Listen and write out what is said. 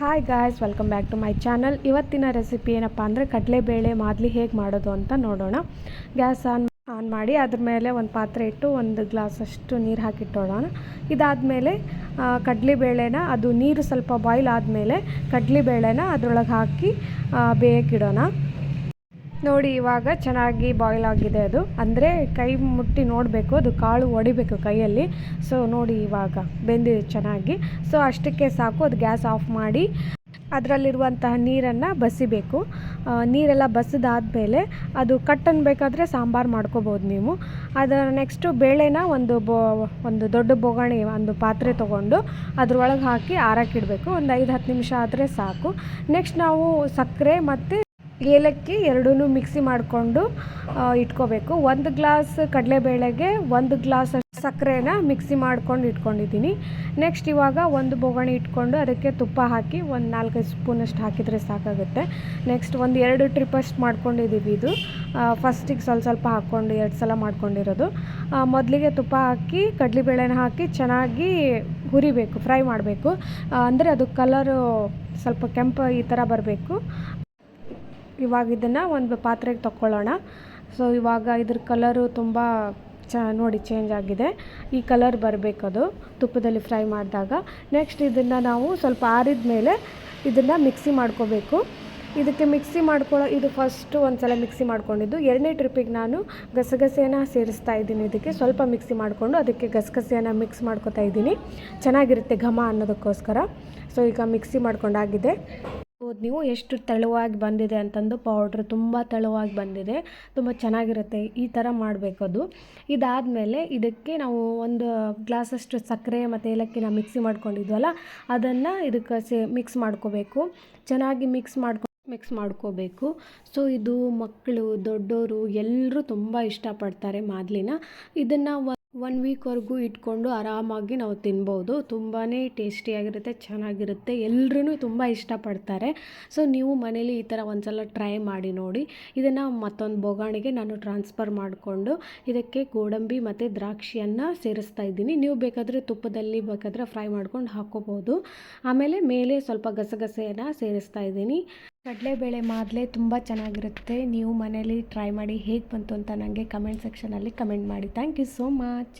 Hi guys welcome back to my channel ಇವತ್ತಿನ recipe ಏನಪ್ಪ ಅಂದರೆ ಕಡಲೆಬೇಳೆ ಮಾದಲಿ ಹೇಗೆ ಮಾಡೋದು ಅಂತ ನೋಡೋಣ. ಗ್ಯಾಸ್ ಆನ್ ಆನ್ ಮಾಡಿ ಅದ್ರ ಮೇಲೆ ಒಂದು ಪಾತ್ರೆ ಇಟ್ಟು ಒಂದು ಗ್ಲಾಸಷ್ಟು ನೀರು ಹಾಕಿಟ್ಟೋಣ ಇದಾದಮೇಲೆ ಕಡಲೆಬೇಳೆನ ಅದು ನೀರು ಸ್ವಲ್ಪ ಬಾಯ್ಲ್ ಆದಮೇಲೆ ಕಡಲೆಬೇಳೆನ ಅದರೊಳಗೆ ಹಾಕಿ ಬೇಯಕ್ಕಿಡೋಣ ನೋಡಿ, ಇವಾಗ ಚೆನ್ನಾಗಿ ಬಾಯ್ಲ್ ಆಗಿದೆ ಅದು. ಅಂದರೆ ಕೈ ಮುಟ್ಟಿ ನೋಡಬೇಕು, ಅದು ಕಾಳು ಒಡಿಬೇಕು ಕೈಯಲ್ಲಿ. ಸೊ ನೋಡಿ ಇವಾಗ ಬೆಂದಿದೆ ಚೆನ್ನಾಗಿ. ಸೊ ಅಷ್ಟಕ್ಕೆ ಸಾಕು, ಅದು ಗ್ಯಾಸ್ ಆಫ್ ಮಾಡಿ. ಅದರಲ್ಲಿರುವಂತಹ ನೀರನ್ನು ಬಸಿಬೇಕು. ನೀರೆಲ್ಲ ಬಸಿದಾದ್ಮೇಲೆ ಅದು ಕಟ್ಟನ್ನು ಬೇಕಾದರೆ ಸಾಂಬಾರು ಮಾಡ್ಕೋಬೋದು ನೀವು. ಅದರ ನೆಕ್ಸ್ಟು ಬೇಳೆನ ಒಂದು ಬೊ, ಒಂದು ದೊಡ್ಡ ಬೊಗಣಿ, ಒಂದು ಪಾತ್ರೆ ತೊಗೊಂಡು ಅದರೊಳಗೆ ಹಾಕಿ ಆರಕ್ಕಿಡಬೇಕು ಒಂದು ಐದು ಹತ್ತು ನಿಮಿಷ ಆದರೆ ಸಾಕು. ನೆಕ್ಸ್ಟ್ ನಾವು ಸಕ್ಕರೆ ಮತ್ತು ಏಲಕ್ಕಿ ಎರಡೂ ಮಿಕ್ಸಿ ಮಾಡಿಕೊಂಡು ಇಟ್ಕೋಬೇಕು. ಒಂದು ಗ್ಲಾಸ್ ಕಡಲೆಬೇಳೆಗೆ, ಒಂದು ಗ್ಲಾಸ್ ಸಕ್ಕರೆನ ಮಿಕ್ಸಿ ಮಾಡ್ಕೊಂಡು ಇಟ್ಕೊಂಡಿದ್ದೀನಿ. ನೆಕ್ಸ್ಟ್ ಇವಾಗ ಒಂದು ಬೊಗಣಿ ಇಟ್ಕೊಂಡು ಅದಕ್ಕೆ ತುಪ್ಪ ಹಾಕಿ ಒಂದು ನಾಲ್ಕೈದು ಸ್ಪೂನಷ್ಟು ಹಾಕಿದರೆ ಸಾಕಾಗುತ್ತೆ. ನೆಕ್ಸ್ಟ್ ಒಂದು ಎರಡು ಟ್ರಿಪ್ಪಷ್ಟು ಮಾಡ್ಕೊಂಡಿದ್ದೀವಿ ಇದು. ಫಸ್ಟಿಗೆ ಸ್ವಲ್ಪ ಸ್ವಲ್ಪ ಹಾಕ್ಕೊಂಡು, ಎರಡು ಸಲ ಮಾಡ್ಕೊಂಡಿರೋದು. ಮೊದಲಿಗೆ ತುಪ್ಪ ಹಾಕಿ, ಕಡಲೆಬೇಳೆನ ಹಾಕಿ ಚೆನ್ನಾಗಿ ಹುರಿಬೇಕು, ಫ್ರೈ ಮಾಡಬೇಕು. ಅಂದರೆ ಅದು ಕಲರು ಸ್ವಲ್ಪ ಕೆಂಪು ಈ ಥರ ಬರಬೇಕು. ಇವಾಗ ಇದನ್ನು ಒಂದು ಪಾತ್ರೆಗೆ ತಕ್ಕೊಳ್ಳೋಣ. ಸೊ ಇವಾಗ ಇದ್ರ ಕಲರು ತುಂಬ ಚ, ನೋಡಿ ಚೇಂಜ್ ಆಗಿದೆ. ಈ ಕಲರ್ ಬರಬೇಕದು ತುಪ್ಪದಲ್ಲಿ ಫ್ರೈ ಮಾಡಿದಾಗ. ನೆಕ್ಸ್ಟ್ ಇದನ್ನು ನಾವು ಸ್ವಲ್ಪ ಆರಿದ ಮೇಲೆ ಇದನ್ನು ಮಿಕ್ಸಿ ಮಾಡ್ಕೋಬೇಕು. ಇದಕ್ಕೆ ಮಿಕ್ಸಿ ಮಾಡ್ಕೊಳ್ಳೋ, ಇದು ಫಸ್ಟು ಒಂದು ಸಲ ಮಿಕ್ಸಿ ಮಾಡ್ಕೊಂಡಿದ್ದು. ಎರಡನೇ ಟ್ರಿಪ್ಪಿಗೆ ನಾನು ಗಸಗಸೆನ ಸೇರಿಸ್ತಾ ಇದ್ದೀನಿ ಇದಕ್ಕೆ. ಸ್ವಲ್ಪ ಮಿಕ್ಸಿ ಮಾಡಿಕೊಂಡು ಅದಕ್ಕೆ ಗಸಗಸೆಯನ್ನು ಮಿಕ್ಸ್ ಮಾಡ್ಕೋತಾ ಇದ್ದೀನಿ. ಚೆನ್ನಾಗಿರುತ್ತೆ ಘಮ ಅನ್ನೋದಕ್ಕೋಸ್ಕರ. ಸೊ ಈಗ ಮಿಕ್ಸಿ ಮಾಡ್ಕೊಂಡಾಗಿದೆ. ಹೌದು ನೀವು ಎಷ್ಟು ತೆಳುವಾಗಿ ಬಂದಿದೆ ಅಂತಂದು ಪೌಡ್ರ್ ತುಂಬ ತೆಳುವಾಗಿ ಬಂದಿದೆ, ತುಂಬ ಚೆನ್ನಾಗಿರುತ್ತೆ ಈ ಥರ ಮಾಡಬೇಕು ಅದು ಇದಾದಮೇಲೆ ಇದಕ್ಕೆ ನಾವು ಒಂದು ಗ್ಲಾಸಷ್ಟು ಸಕ್ಕರೆ ಮತ್ತು ಏಲಕ್ಕಿನ ಮಿಕ್ಸಿ ಮಾಡ್ಕೊಂಡಿದ್ವಲ್ಲ, ಅದನ್ನು ಇದಕ್ಕೆ ಸೇ ಮಿಕ್ಸ್ ಮಾಡ್ಕೋಬೇಕು. ಚೆನ್ನಾಗಿ ಮಿಕ್ಸ್ ಮಾಡ್ಕೊ ಮಿಕ್ಸ್ ಮಾಡ್ಕೋಬೇಕು. ಸೊ ಇದು ಮಕ್ಕಳು ದೊಡ್ಡವರು ಎಲ್ಲರೂ ತುಂಬ ಇಷ್ಟಪಡ್ತಾರೆ ಮಾದಲಿನ. ಇದನ್ನು ಒನ್ ವೀಕ್ವರೆಗೂ ಇಟ್ಕೊಂಡು ಆರಾಮಾಗಿ ನಾವು ತಿನ್ಬೋದು. ತುಂಬಾ ಟೇಸ್ಟಿಯಾಗಿರುತ್ತೆ ಚೆನ್ನಾಗಿರುತ್ತೆ. ಎಲ್ಲರೂ ತುಂಬ ಇಷ್ಟಪಡ್ತಾರೆ. ಸೊ ನೀವು ಮನೇಲಿ ಈ ಥರ ಒಂದ್ಸಲ ಟ್ರೈ ಮಾಡಿ ನೋಡಿ. ಇದನ್ನು ಮತ್ತೊಂದು ಬೊಗಾಣಿಗೆ ನಾನು ಟ್ರಾನ್ಸ್ಫರ್ ಮಾಡಿಕೊಂಡು ಇದಕ್ಕೆ ಗೋಡಂಬಿ ಮತ್ತು ದ್ರಾಕ್ಷಿಯನ್ನು ಸೇರಿಸ್ತಾ ಇದ್ದೀನಿ. ನೀವು ಬೇಕಾದರೆ ತುಪ್ಪದಲ್ಲಿ ಬೇಕಾದರೆ ಫ್ರೈ ಮಾಡ್ಕೊಂಡು ಹಾಕ್ಕೋಬೋದು ಆಮೇಲೆ ಮೇಲೆ ಸ್ವಲ್ಪ ಗಸಗಸೆಯನ್ನು ಸೇರಿಸ್ತಾ ಇದ್ದೀನಿ. ಕಡಲೆಬೇಳೆ ಮಾದಲೆ ತುಂಬ ಚೆನ್ನಾಗಿರುತ್ತೆ. ನೀವು ಮನೇಲಿ ಟ್ರೈ ಮಾಡಿ ಹೇಗೆ ಬಂತು ಅಂತ ನನಗೆ ಕಮೆಂಟ್ ಸೆಕ್ಷನಲ್ಲಿ ಕಮೆಂಟ್ ಮಾಡಿ. Thank you so much